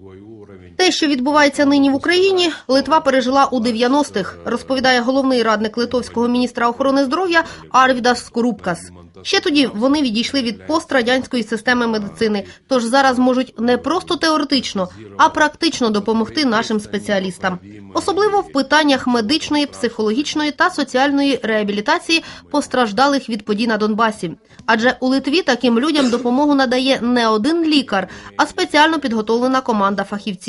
koju Те, що відбувається нині в Україні, Литва пережила у 90-х, розповідає головний радник литовського міністра охорони здоров'я Арвідас Скорупкас. Ще тоді вони відійшли від пострадянської системи медицини, тож зараз можуть не просто теоретично, а практично допомогти нашим спеціалістам, особливо в питаннях медичної, психологічної та соціальної реабілітації постраждалих від подій на Донбасі. Адже у Литві таким людям допомогу надає не один лікар, а спеціально підготовлена команда фахівців: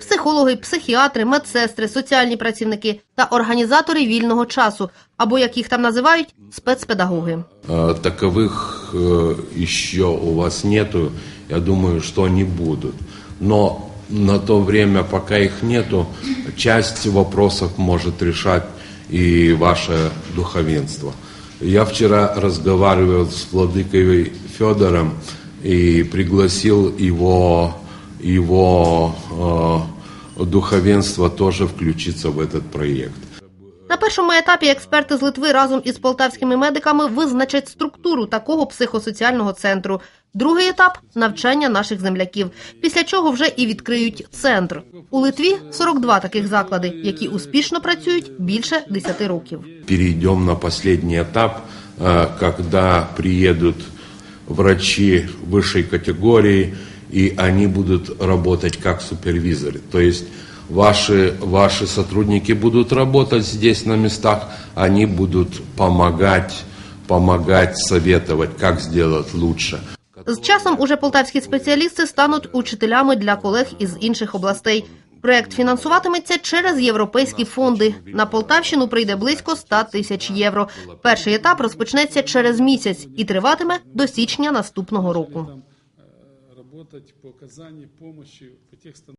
психологи, психіатри, медсестри, соціальні працівники та організатори вільного часу, або як їх там називають спецпедагоги. Э, Таковых э, еще у вас нету, я думаю, что они будут. Но на то время, пока их нету, часть вопросов может решать и ваше духовенство. Я вчера разговаривал с владыкой Федором и пригласил его, его э, духовенство тоже включиться в этот проект. На першому етапі експерти з Литви разом із полтавськими медиками визначать структуру такого психосоціального центру. Другий етап навчання наших земляків. Після чого вже і відкриють центр. У Литві 42 таких заклади, які успішно працюють більше 10 років. перейдем на последний этап, э, когда приедут врачи высшей категории, и они будут работать как супервизоры. То есть ваши, ваши сотрудники будут работать здесь на местах, они будут помогать, помогать, советовать, как сделать лучше. З часом уже полтавські спеціалісти стануть учителями для колег із інших областей. Проект фінансуватиметься через європейські фонди. На Полтавщину прийде близько 100 тисяч євро. Перший етап розпочнеться через місяць і триватиме до січня наступного року. Работать по оказанию помощи по тех